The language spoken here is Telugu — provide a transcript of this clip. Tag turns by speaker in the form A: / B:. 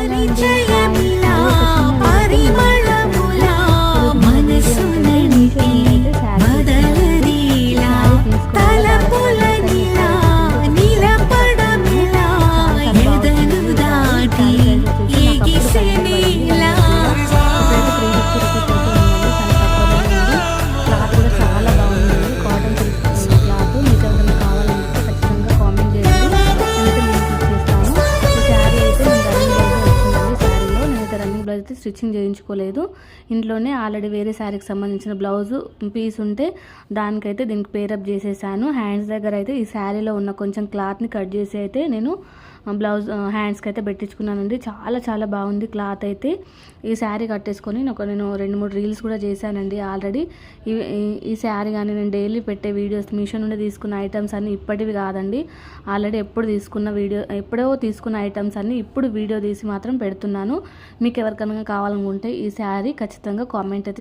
A: Ani chayami. అయితే స్టిచ్చింగ్ చేయించుకోలేదు. ఇంట్లోనే ఆల్రెడీ వేరే శారీకి సంబంధించిన బ్లౌజ్ పీస్ ఉంటే దానికైతే దీనికి పేరప్ చేసేసాను. హ్యాండ్స్ దగ్గర అయితే ఈ శారీలో ఉన్న కొంచెం క్లాత్ని కట్ చేసి అయితే నేను బ్లౌజ్ హ్యాండ్స్కి అయితే పెట్టించుకున్నానండి. చాలా చాలా బాగుంది క్లాత్ అయితే. ఈ శారీ కట్టేసుకొని ఒక నేను రెండు మూడు రీల్స్ కూడా చేశానండి ఆల్రెడీ. ఈ ఈ- శారీ కానీ నేను డైలీ పెట్టే వీడియోస్ మీషో నుండి తీసుకున్న ఐటమ్స్ అన్నీ ఇప్పటివి కాదండి. ఆల్రెడీ ఎప్పుడు తీసుకున్న వీడియో ఎప్పుడో తీసుకున్న ఐటమ్స్ అన్నీ ఇప్పుడు వీడియో తీసి మాత్రం పెడుతున్నాను. మీకు ఎవరికైనా కావాలనుకుంటే ఈ శారీ ఖచ్చితంగా కామెంట్ అయితే